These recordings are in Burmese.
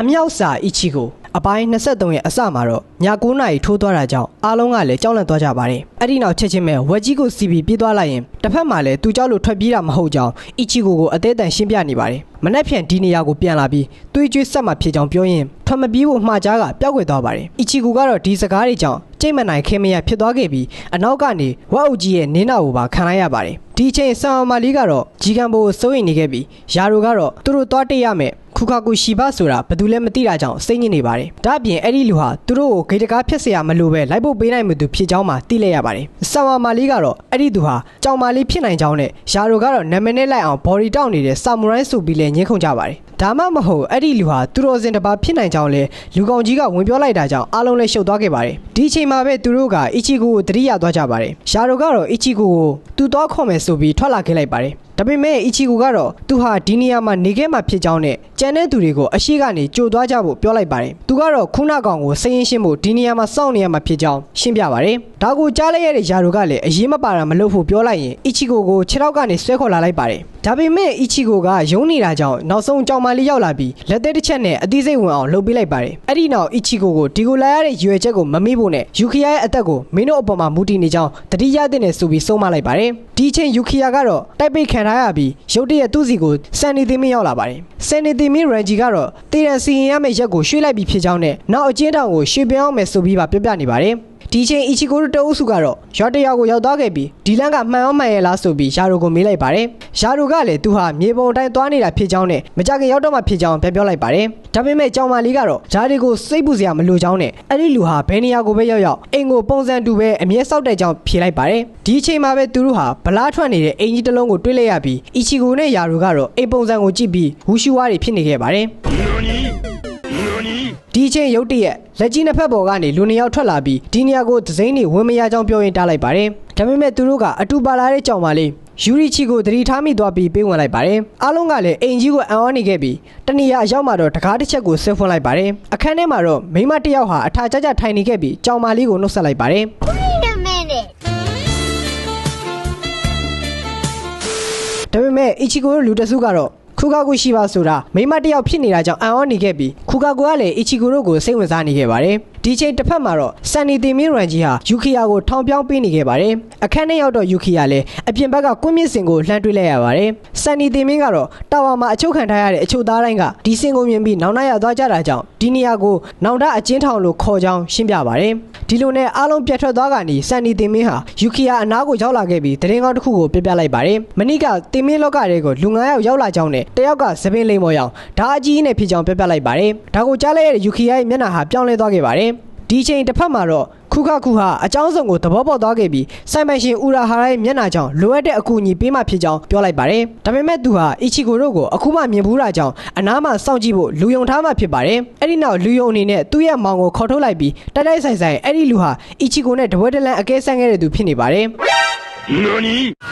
အမြောက်စာအီချီကိုအပိုင်း23ရဲ့အစမှာတော့ည9နာရီထိုးသွားတာကြောင့်အားလုံးကလည်းကြောက်လန့်သွားကြပါတယ်အဲ့ဒီနောက်ချက်ချင်းပဲဝက်ကြီးကိုစီပီပြေးသွားလိုက်ရင်တစ်ဖက်မှာလည်းသူကြောက်လို့ထွက်ပြေးတာမဟုတ်ကြောင်းအီချီကိုကိုအသေးအတန်ရှင်းပြနေပါတယ်မနက်ဖြန်ဒီနေရာကိုပြန်လာပြီးသွေးကြွေးဆက်မှဖြစ်ကြောင်းပြောရင်ထွက်မပြေးဖို့မှားကြားကပျောက်ကွယ်သွားပါတယ်အီချီကိုကတော့ဒီစကားတွေကြောင့်ကြိတ်မနိုင်ခင်မရဖြစ်သွားခဲ့ပြီးအနောက်ကနေဝက်အုပ်ကြီးရဲ့နင်းနာကိုပါခံလိုက်ရပါတယ်ဒီအချိန်ဆန်အမာလီကတော့ဂျီကန်ဘိုကိုစိုးရိမ်နေခဲ့ပြီးယာရိုကတော့သူတို့သွားတိတ်ရမယ် ခုခါကူရှိဘဆိုတာဘယ်သူလဲမသိတာကြောင့်စိတ်ညစ်နေပါတယ်။ဒါ့အပြင်အဲ့ဒီလူဟာသူတို့ကိုဂိတ်တကားဖျက်ဆီးရမလို့ပဲလိုက်ဖို့ပေးနိုင်မှုသူဖြစ်ကြောင်းမှသိလိုက်ရပါတယ်။ဆာမာမာလီကတော့အဲ့ဒီသူဟာကြောင်မာလီဖြစ်နိုင်ကြောင်းနဲ့ယာရိုကတော့နာမည်နဲ့လိုက်အောင်ဘော်ဒီတောက်နေတဲ့ဆာမူရိုင်းဆိုပြီးလဲညှင်းခုန်ကြပါတယ်။ ဒါမှမဟုတ်အဲ့ဒီလူဟာသူတော်စင်တစ်ပါးဖြစ်နိုင်ကြောင်းလဲလူကောင်ကြီးကဝင်ပြောလိုက်တာကြောင့်အားလုံးလဲရှုပ်သွားခဲ့ပါတယ်။ဒီအချိန်မှာပဲသူတို့ကအီချီကိုကိုတတိယသွားကြပါတယ်။ယာရိုကတော့အီချီကိုကိုသူသွားခေါ်မယ်ဆိုပြီးထွက်လာခဲ့လိုက်ပါတယ်။ဒါပေမဲ့အီချီကိုကတော့သူဟာဒီနေရာမှာနေခဲ့မှာဖြစ်ကြောင်းနဲ့ကြံတဲ့သူတွေကိုအရှိကနေကြိုသွားကြဖို့ပြောလိုက်ပါတယ်။သူကတော့ခုနကောင်ကိုစိတ်ရင်းရှင်းဖို့ဒီနေရာမှာစောင့်နေရမှာဖြစ်ကြောင်းရှင်းပြပါတယ်။ဒါကိုကြားလိုက်ရတဲ့ယာရိုကလည်းအရေးမပါတာမလုပ်ဖို့ပြောလိုက်ရင်အီချီကိုကိုခြေထောက်ကနေဆွဲခေါ်လာလိုက်ပါတယ်။ဒါပေမဲ့အီချီကိုကယုံနေတာကြောင့်နောက်ဆုံးကြောင်မလေးရောက်လာပြီးလက်သေးတစ်ချက်နဲ့အသေးစိတ်ဝင်အောင်လှုပ်ပေးလိုက်ပါတယ်။အဲ့ဒီနောက်အီချီကိုကိုဒီကိုလာရတဲ့ရွယ်ချက်ကိုမမေ့ဖို့နဲ့ယူခီယာရဲ့အသက်ကိုမင်းတို့အပေါ်မှာမူတည်နေကြောင်းတတိယတဲ့နဲ့ဆိုပြီးဆုံးမလိုက်ပါတယ်။ဒီအချိန်ယူခီယာကတော့တိုက်ပိတ်ခံထားရပြီးရုတ်တရက်သူ့စီကိုဆန်နီသီမင်းရောက်လာပါတယ်။ဆန်နီသီမင်းရန်ဂျီကတော့တေရန်စီရင်ရမယ့်ရက်ကိုရွှေ့လိုက်ပြီးဖြစ်ကြောင်းနဲ့နောက်အကျဉ်းထောင်ကိုရွှေ့ပြောင်းမယ်ဆိုပြီးပါပြောပြနေပါတယ်။ ဒီချိန်အီချီကိုတို့တအုပ်စုကတော့ရွာတရာကိုရောက်သွားခဲ့ပြီးဒီလန်ကမှန်အောင်မှန်ရဲ့လားဆိုပြီးယာရိုကိုမေးလိုက်ပါတယ်။ယာရိုကလည်းသူဟာမြေပုံတိုင်းသွားနေတာဖြစ်ကြောင်းနဲ့မကြခင်ရောက်တော့မှဖြစ်ကြောင်းပြောပြောလိုက်ပါတယ်။ဒါပေမဲ့ကြောင်မာလီကတော့ဓာတ်တွေကိုစိတ်ပူစရာမလိုကြောင်းနဲ့အဲ့ဒီလူဟာဘယ်နေရာကိုပဲရောက်ရောက်အိမ်ကိုပုံစံတူပဲအမြဲစောက်တဲ့ကြောင်းဖြေလိုက်ပါတယ်။ဒီအချိန်မှာပဲသူတို့ဟာဗလားထွက်နေတဲ့အင်ကြီးတစ်လုံးကိုတွေးလိုက်ရပြီးအီချီကိုနဲ့ယာရိုကတော့အိမ်ပုံစံကိုကြည့်ပြီးဝူရှူဝါတွေဖြစ်နေခဲ့ပါတယ်။ ဒီအချိန်ရုတ်တရက်လက်ကြီးနှစ်ဖက်ပေါ်ကနေလူနှစ်ယောက်ထွက်လာပြီးဒီနေရာကိုဒဇိန်းတွေဝင်မရကြောင်းပြောရင်တားလိုက်ပါတယ်။ဒါပေမဲ့သူတို့ကအတူပါလာတဲ့ကြောင်ပါလေးယူရီချီကိုတတိထားမိသွားပြီးပေးဝင်လိုက်ပါတယ်။အားလုံးကလည်းအိမ်ကြီးကိုအံ့ဩနေခဲ့ပြီးတနေရာအရောက်မှာတော့တကားတစ်ချက်ကိုဆင်းဖွင့်လိုက်ပါတယ်။အခန်းထဲမှာတော့မိမတစ်ယောက်ဟာအထာကျကျထိုင်နေခဲ့ပြီးကြောင်ပါလေးကိုနှုတ်ဆက်လိုက်ပါတယ် Wait a minute. ။ဒါပေမဲ့အီချီကိုတို့လူတစုကတော့ ခုကာကိုရှိပါဆိုတာမိမတစ်ယောက်ဖြစ်နေတာကြောင့်အံ့ဩနေခဲ့ပြီးခုကာကိုကလည်းအီချီကိုတို့ကိုစိတ်ဝင်စားနေခဲ့ပါတယ်။ ဒီချိန်တစ်ဖက်မှာတော့ဆန်နီတင်မီရန်ဂျီဟာယူခီယာကိုထောင်ပြောင်းပေးနေခဲ့ပါတယ်။အခန်းထဲရောက်တော့ယူခီယာလည်းအပြင်ဘက်ကကွင်းမြင့်စင်ကိုလှမ်းတွေးလိုက်ရပါတယ်။ဆန်နီတင်မင်းကတော့တာဝါမှာအချုပ်ခံထားရတဲ့အချုပ်သားတိုင်းကဒီစင်ကိုမြင်ပြီးနောင်နာရသွားကြတာကြောင့်ဒီနေရာကိုနောင်တအကျဉ်းထောင်လို့ခေါ်ကြောင်းရှင်းပြပါတယ်။ဒီလိုနဲ့အားလုံးပြတ်ထွက်သွားကနေဆန်နီတင်မင်းဟာယူခီယာအနားကိုရောက်လာခဲ့ပြီးတရင်ကောင်းတစ်ခုကိုပြပြလိုက်ပါတယ်။မနိကတင်မင်းလောကတွေကိုလူ9ယောက်ရောက်လာကြောင်းနဲ့တယောက်ကသပင်လိမ်မော်ရောင်ဒါအကြီးနဲ့ဖြစ်ကြောင်းပြပြလိုက်ပါတယ်။ဒါကိုကြားလိုက်ရတဲ့ယူခီယာရဲ့မျက်နှာဟာပြောင်းလဲသွားခဲ့ပါတယ်။ ဒီချိန်တစ်ဖက်မှာတော့ခုခခုဟာအကြောင်းစုံကိုသဘောပေါက်သွားခဲ့ပြီးစိုင်ပိုင်ရှင်ဦးရာဟာရဲ့မျက်နှာကြောင့်လိုအပ်တဲ့အကူအညီပေးမှဖြစ်ကြောင်းပြောလိုက်ပါတယ်။ဒါပေမဲ့သူဟာအီချီကိုတို့ကိုအခုမှမြင်ဘူးတာကြောင့်အနားမှာစောင့်ကြည့်ဖို့လူယုံထားမှဖြစ်ပါတယ်။အဲ့ဒီနောက်လူယုံအနေနဲ့သူ့ရဲ့မောင်ကိုခေါ်ထုတ်လိုက်ပြီးတိုက်တိုက်ဆိုင်ဆိုင်အဲ့ဒီလူဟာအီချီကိုနဲ့တပွဲတလန်အကဲဆန်းခဲ့တဲ့သူဖြစ်နေပါတယ်။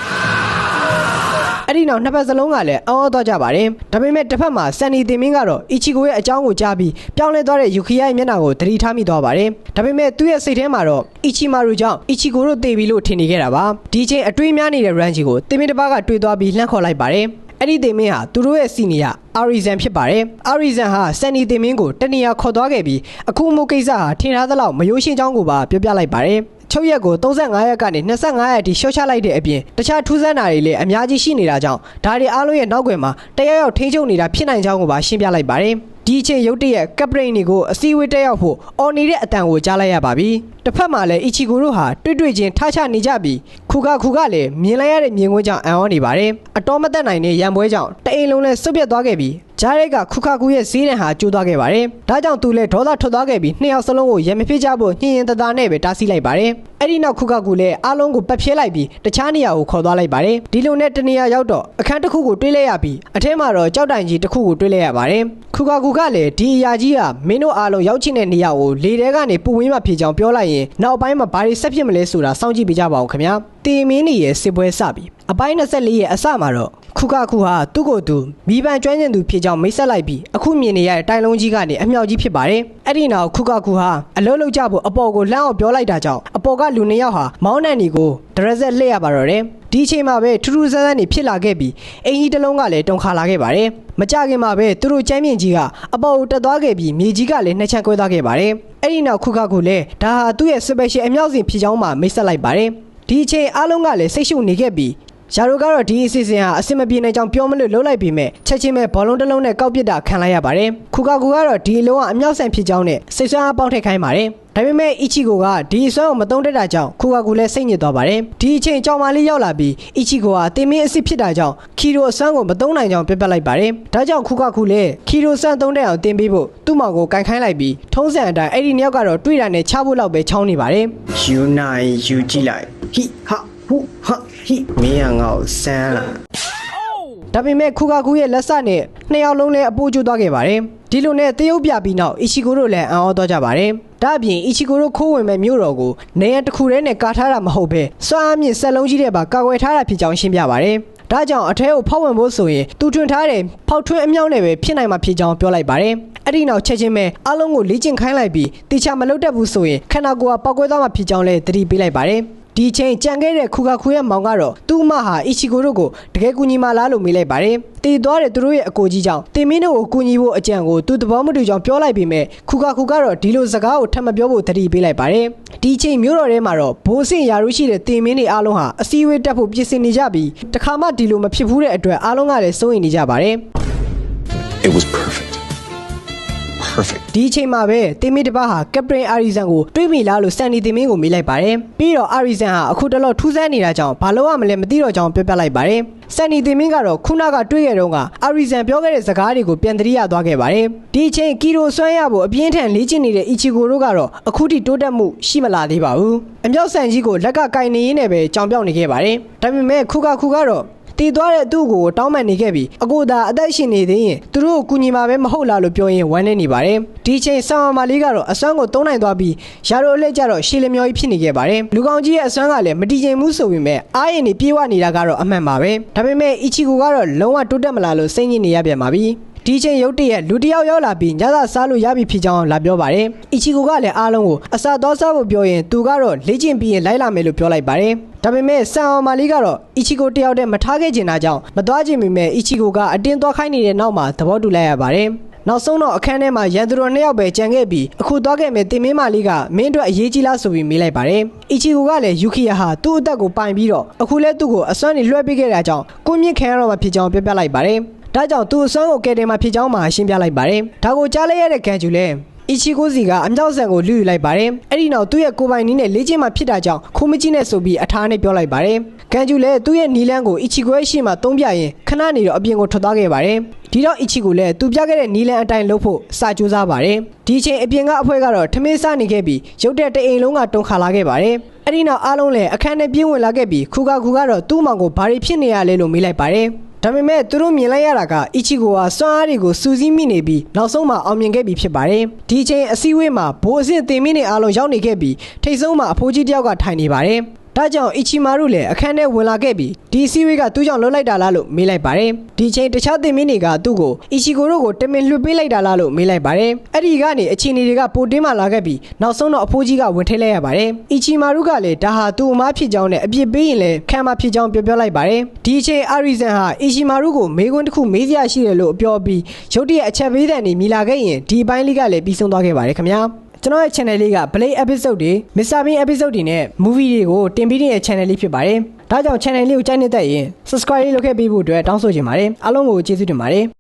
အဲ့ဒီနောက်နှစ်ဖက်စလုံးကလည်းအောင်းအောင်းသွားကြပါတယ်ဒါပေမဲ့တစ်ဖက်မှာဆန်နီတင်မင်းကတော့အီချီကိုရဲ့အကြောင်းကိုကြားပြီးပြောင်းလဲသွားတဲ့ယူခီယာရဲ့မျက်နှာကိုသတိထားမိသွားပါတယ်ဒါပေမဲ့သူ့ရဲ့စိတ်ထဲမှာတော့အီချီမာရူကြောင့်အီချီကိုတို့တေပြီလို့ထင်နေခဲ့တာပါဒီချိန်အတွေးများနေတဲ့ရန်ဂျီကိုတင်မင်းတစ်ပါးကတွေးသွားပြီးလှမ်းခေါ်လိုက်ပါတယ်အဲ့ဒီတင်မင်းဟာသူတို့ရဲ့စီနီယာအာရီဇန်ဖြစ်ပါတယ်အာရီဇန်ဟာဆန်နီတင်မင်းကိုတနေရာခေါ်သွားခဲ့ပြီးအခုမှုကိစ္စဟာထင်ထားသလောက်မယိုးရှင်းချောင်းကိုပါပြောပြလိုက်ပါတယ် ချုပ်ရက်ကို35ရက်ကနေ25ရက်အထိရှော့ချလိုက်တဲ့အပြင်တခြားထူးဆန်းတာတွေလည်းအများကြီးရှိနေတာကြောင့်ဒါတွေအားလုံးရဲ့နောက်ွယ်မှာတရရောက်ထိန်းချုပ်နေတာဖြစ်နိုင်ကြောင်းကိုပါရှင်းပြလိုက်ပါတယ်ဒီအချိန်ရုတ်တရက်ကပ်ပရိန်တွေကိုအစည်းအဝေးတက်ရောက်ဖို့အော်နေတဲ့အတန်ကိုကြားလိုက်ရပါပြီတစ်ဖက်မှာလည်းအီချီကိုတို့ဟာတွေ့တွေ့ချင်းထားချနေကြပြီး ခုကခုကလည်းမြင်လိုက်ရတဲ့မြင်ကွင်းကြောင့်အံ့ဩနေပါတယ်အတော်မသက်နိုင်တဲ့ရံပွဲကြောင့်တအိမ်လုံးလည်းစွတ်ပြတ်သွားခဲ့ပြီးဂျားရိုက်ကခုခါကူရဲ့ဈေးတန်ဟာကျိုးသွားခဲ့ပါတယ်။ဒါကြောင့်သူလည်းဒေါသထွက်သွားခဲ့ပြီးနှစ်ယောက်စလုံးကိုရံမဖြစ်ကြဖို့ညှင်ရင်တသားနဲ့ပဲတားဆီးလိုက်ပါတယ်။အဲ့ဒီနောက်ခုခါကူလည်းအားလုံးကိုပတ်ဖြဲလိုက်ပြီးတခြားနေရာကိုခေါ်သွားလိုက်ပါတယ်။ဒီလိုနဲ့တနေရာရောက်တော့အခန်းတစ်ခုကိုတွေးလိုက်ရပြီးအထဲမှာတော့ကြောက်တိုင်ကြီးတစ်ခုကိုတွေးလိုက်ရပါတယ်။ခုခါကူကလည်းဒီအရာကြီးကမင်းတို့အားလုံးရောက်ချင်တဲ့နေရာကိုလေထဲကနေပူဝင်းမှဖြစ်ကြောင်းပြောလိုက်ရင်နောက်ပိုင်းမှာဘာတွေဆက်ဖြစ်မလဲဆိုတာစောင့်ကြည့်ပေးကြပါဦးခင်ဗျာ။တေမင်းနေရဲ့စစ်ပွဲစပြီးအပိုင်း24ရဲ့အစမှာတော့ခုကခုဟာသူ့ကိုယ်သူမိဘကျွမ်းကျင်သူဖြစ်ကြောင်းမိတ်ဆက်လိုက်ပြီးအခုမြင်နေရတဲ့တိုင်လုံးကြီးကနေအမြောက်ကြီးဖြစ်ပါတယ်အဲ့ဒီနောက်ခုကခုဟာအလုံးလုံးကြဖို့အပေါ်ကိုလှမ်းအောင်ပြောလိုက်တာကြောင့်အပေါ်ကလူနှစ်ယောက်ဟာမောင်းနှံနေကိုဒရက်ဆက်လှည့်ရပါတော့တယ်ဒီအချိန်မှာပဲထူးထူးဆန်းဆန်းနေဖြစ်လာခဲ့ပြီးအင်ကြီးတစ်လုံးကလည်းတုန်ခါလာခဲ့ပါတယ်မကြခင်မှာပဲသူတို့ကျမ်းမြင့်ကြီးကအပေါ်ကိုတက်သွားခဲ့ပြီးမြေကြီးကလည်းနှစ်ချမ်းကွဲသွားခဲ့ပါတယ်အဲ့ဒီနောက်ခုကခုလည်းဒါဟာသူ့ရဲ့ special အမြောက်စင်ဖြစ်ကြောင်းမှမိတ်ဆက်လိုက်ပါတယ် ဒီအချိန်အားလုံးကလည်းစိတ်ရှုပ်နေခဲ့ပြီး ရာတို့ကတော့ဒီအစီအစဉ်ဟာအဆင်မပြေနိုင်ကြောင်းပြောမလို့လှုပ်လိုက်ပြီးမဲ့ချက်ချင်းပဲဘောလုံးတစ်လုံးနဲ့ကောက်ပစ်တာခံလိုက်ရပါတယ်ခုကကူကတော့ဒီအလုံးကအမြောက်ဆန်ဖြစ်ကြောင်းနဲ့စိတ်ဆွမ်းအားပေါက်ထည့်ခိုင်းပါတယ်ဒါပေမဲ့အီချီကိုကဒီအစွမ်းကိုမတုံးတက်တာကြောင့်ခုကကူလည်းစိတ်ညစ်သွားပါတယ်ဒီအချိန်ကြောင်မလေးရောက်လာပြီးအီချီကိုကတင်မင်းအစ်စ်ဖြစ်တာကြောင့်ခီရိုအစွမ်းကိုမတုံးနိုင်ကြောင်းပြတ်ပြတ်လိုက်ပါတယ်ဒါကြောင့်ခုကကူလည်းခီရိုဆန်တုံးတဲ့အောင်တင်ပေးဖို့သူ့မောင်ကိုကန်ခိုင်းလိုက်ပြီးထုံးစံအတိုင်းအဲ့ဒီနှစ်ယောက်ကတော့တွေ့တာနဲ့ချဖို့လောက်ပဲချောင်းနေပါတယ်ယူနိုင်ယူကြည့်လိုက်ဟိဟာ ဟူဟာဟိမင်းကငါ့ကိုစမ်းလာဒါပေမဲ့ခုကာကူရဲ့လက်စနဲ့နှစ်ယောက်လုံးလည်းအပိုးကျသွားခဲ့ပါတယ်ဒီလိုနဲ့တရုတ်ပြပြီးနောက်အီချီကိုတို့လည်းအံ့ဩသွားကြပါတယ်ဒါအပြင်အီချီကိုတို့ခိုးဝင်မဲ့မြို့တော်ကိုနေရန်တစ်ခုတည်းနဲ့ကာထားတာမဟုတ်ပဲစွမ်းအားမြင့်ဆက်လုံးကြီးတဲ့ပါကာကွယ်ထားတာဖြစ်ကြောင်းရှင်းပြပါတယ်ဒါကြောင့်အထဲကိုဖောက်ဝင်ဖို့ဆိုရင်တူထွင်ထားတဲ့ဖောက်ထွင်းအမြောက်နဲ့ပဲဖြစ်နိုင်မှာဖြစ်ကြောင်းပြောလိုက်ပါတယ်အဲ့ဒီနောက်ချက်ချင်းပဲအလုံးကိုလေ့ကျင့်ခိုင်းလိုက်ပြီးတေချာမလုပ်တတ်ဘူးဆိုရင်ခန္ဓာကိုယ်ကပောက်ကွဲသွားမှာဖြစ်ကြောင်းလည်းသတိပေးလိုက်ပါတယ် ဒီချိန်ကြံခဲ့တဲ့ခူခါခူရဲ့မောင်ကတော့သူ့အမဟာအီချီကိုတို့ကိုတကယ်ကူညီမလားလို့မေးလိုက်ပါတယ်။တည်သွားတဲ့သူတို့ရဲ့အကိုကြီးကြောင့်တင်မင်းတို့ကိုကူညီဖို့အကြံကိုသူသဘောမတူကြောင်းပြောလိုက်ပေမဲ့ခူခါခူကတော့ဒီလိုစကားကိုထပ်မပြောဖို့သတိပေးလိုက်ပါတယ်။ဒီချိန်မျိုးတော်ထဲမှာတော့ဘိုးစင်ယာရုရှိတဲ့တင်မင်းတွေအားလုံးဟာအစည်းအဝေးတက်ဖို့ပြင်ဆင်နေကြပြီးတခါမှဒီလိုမဖြစ်ဘူးတဲ့အတွက်အားလုံးကလည်းစိုးရိမ်နေကြပါတယ်။ It was perfect. Perfect. ဒီအချိန်မှာပဲတင်မင်းတစ်ပါးဟာကပရင်အာရီဆန်ကိုတွေးမိလားလို့စန်နီတင်မင်းကိုမေးလိုက်ပါတယ်ပြီးတော့အာရီဆန်ဟာအခုတလောထူးဆန်းနေတာကြောင့်ဘာလို့ရမလဲမသိတော့ကြောင်းပြောပြလိုက်ပါတယ်စန်နီတင်မင်းကတော့ခုနကတွေးခဲ့တော့ကအာရီဆန်ပြောခဲ့တဲ့စကားတွေကိုပြန်သတိရသွားခဲ့ပါတယ်ဒီအချိန်ကီရိုဆွမ်းရဖို့အပြင်းထန်လေ့ကျင့်နေတဲ့အီချီကိုတို့ကတော့အခုထိတိုးတက်မှုရှိမလာသေးပါဘူးအမြောက်ဆန်ကြီးကိုလက်ကကင်နေရင်းနဲ့ပဲကြောင်ပြောက်နေခဲ့ပါတယ်ဒါပေမဲ့ခုကခုကတော့ တည်သွားတဲ့သူ့ကိုတောင်းပန်နေခဲ့ပြီးအကိုသာအသက်ရှင်နေသေးရင်သူတို့ကိုကူညီမှာပဲမဟုတ်လားလို့ပြောရင်းဝမ်းနေနေပါတယ်ဒီချိန်ဆောင်းမာလေးကတော့အစွမ်းကိုတုံးနိုင်သွားပြီးရာရိုအလက်ကျတော့ရှေလမျောကြီးဖြစ်နေခဲ့ပါတယ်လူကောင်ကြီးရဲ့အစွမ်းကလည်းမတည်ငြိမ်မှုဆိုပေမဲ့အားရင်နေပြေးဝနေတာကတော့အမှန်ပါပဲဒါပေမဲ့အီချီကိုကတော့လုံးဝတိုးတက်မလာလို့စိတ်ညစ်နေရပြန်ပါပြီ ဒီချိန်ရုတ်တရက်လူတစ်ယောက်ရောက်လာပြီးညသာစားလို့ရပြီဖြစ်ကြောင်းလာပြောပါတယ်။အီချီကိုကလည်းအားလုံးကိုအစာတော်စားဖို့ပြောရင်သူကတော့လေ့ကျင့်ပြီးရင်လိုက်လာမယ်လို့ပြောလိုက်ပါတယ်။ဒါပေမဲ့ဆန်အောင်မာလီကတော့အီချီကိုတယောက်တည်းမထားခဲ့ချင်တာကြောင့်မသွားချင်ပေမဲ့အီချီကိုကအတင်းသွားခိုင်းနေတဲ့နောက်မှာသဘောတူလိုက်ရပါတယ်။နောက်ဆုံးတော့အခန်းထဲမှာရန်သူတော်နှစ်ယောက်ပဲကြံခဲ့ပြီးအခုသွားခဲ့မဲ့တင်မင်းမာလီကမင်းတို့အရေးကြီးလားဆိုပြီးမေးလိုက်ပါတယ်။အီချီကိုကလည်းယူခီယာဟာသူ့အသက်ကိုပိုင်ပြီးတော့အခုလဲသူ့ကိုအစွမ်းနေလွှဲပေးခဲ့တာကြောင့်ကိုမြင့်ခံရတော့မှဖြစ်ကြောင်းပြောပြလိုက်ပါတယ်။ ဒါကြောင့်သူအစွမ်းကိုကယ်တင်မှဖြစ်ကြောင်းမှရှင်းပြလိုက်ပါတယ်။ဒါကိုကြားလိုက်ရတဲ့ကန်ဂျူလည်းအီချီကိုစီကအမြောက်ဆန်ကိုလူယူလိုက်ပါတယ်။အဲ့ဒီနောက်သူ့ရဲ့ကိုယ်ပိုင်နည်းနဲ့လေ့ကျင့်မှဖြစ်တာကြောင့်ခိုးမကြီးနဲ့ဆိုပြီးအထားနဲ့ပြောလိုက်ပါတယ်။ကန်ဂျူလည်းသူ့ရဲ့နီလန်းကိုအီချီကိုရဲ့ရှေ့မှာတုံးပြရင်ခဏနေတော့အပြင်ကိုထွက်သွားခဲ့ပါတယ်။ဒီတော့အီချီကိုလည်းသူပြခဲ့တဲ့နီလန်းအတိုင်းလုပ်ဖို့စာကြိုးစားပါတယ်။ဒီအချိန်အပြင်ကအဖွဲကတော့ထမင်းစားနေခဲ့ပြီးရုတ်တဲ့တအိမ်လုံးကတုန်ခါလာခဲ့ပါတယ်။အဲ့ဒီနောက်အားလုံးလည်းအခန်းထဲပြေးဝင်လာခဲ့ပြီးခူကာခူကတော့သူ့မောင်ကိုဘာတွေဖြစ်နေရလဲလို့မေးလိုက်ပါတယ်။ ဒါပေမဲ့သူတို့မြင်လိုက်ရတာကအီချီကိုဟာစွမ်းအားတွေကိုစူးစီးမိနေပြီးနောက်ဆုံးမှာအောင်မြင်ခဲ့ပြီဖြစ်ပါတယ်။ဒီအချိန်အစည်းအဝေးမှာဘိုးအဆင့်တင်မင်းတွေအားလုံးရောက်နေခဲ့ပြီးထိတ်ဆုံးမှာအဖိုးကြီးတယောက်ကထိုင်နေပါတယ်။ ဒါကြောင့်အီချီမာရုလည်းအခန်းထဲဝင်လာခဲ့ပြီးဒီအစည်းအဝေးကသူ့ကြောင့်လှုပ်လိုက်တာလားလို့မေးလိုက်ပါတယ်။ဒီအချိန်တခြားတင်မင်းတွေကသူ့ကိုအီချီကိုတို့ကိုတမင်လွှတ်ပေးလိုက်တာလားလို့မေးလိုက်ပါတယ်။အဲ့ဒီကနေအချင်းတွေကပိုတင်းမှလာခဲ့ပြီးနောက်ဆုံးတော့အဖိုးကြီးကဝင်ထိလိုက်ရပါတယ်။အီချီမာရုကလည်းဒါဟာသူ့အမားဖြစ်ကြောင်းနဲ့အပြစ်ပေးရင်လည်းခံမဖြစ်ကြောင်းပြောပြောလိုက်ပါတယ်။ဒီအချိန်အာရီဇန်ဟာအီချီမာရုကိုမေးခွန်းတစ်ခုမေးစရာရှိတယ်လို့ပြောပြီးရုတ်တရက်အချက်ပေးတဲ့နေမိလာခဲ့ရင်ဒီအပိုင်းလေးကလည်းပြီးဆုံးသွားခဲ့ပါတယ်ခင်ဗျာ။ ကျွန်တော်ရဲ့ channel လေးက Blade episode တွေ Mr. Bean episode တွေနဲ့ movie တွေကိုတင်ပေးနေတဲ့ channel လေးဖြစ်ပါတယ်။ဒါကြောင့် channel လေးကိုကြိုက်နေတဲ့ရင် subscribe လေးလုပ်ခဲ့ပေးဖို့အတွက်တောင်းဆိုချင်ပါတယ်။အားလုံးကိုကျေးဇူးတင်ပါတယ်။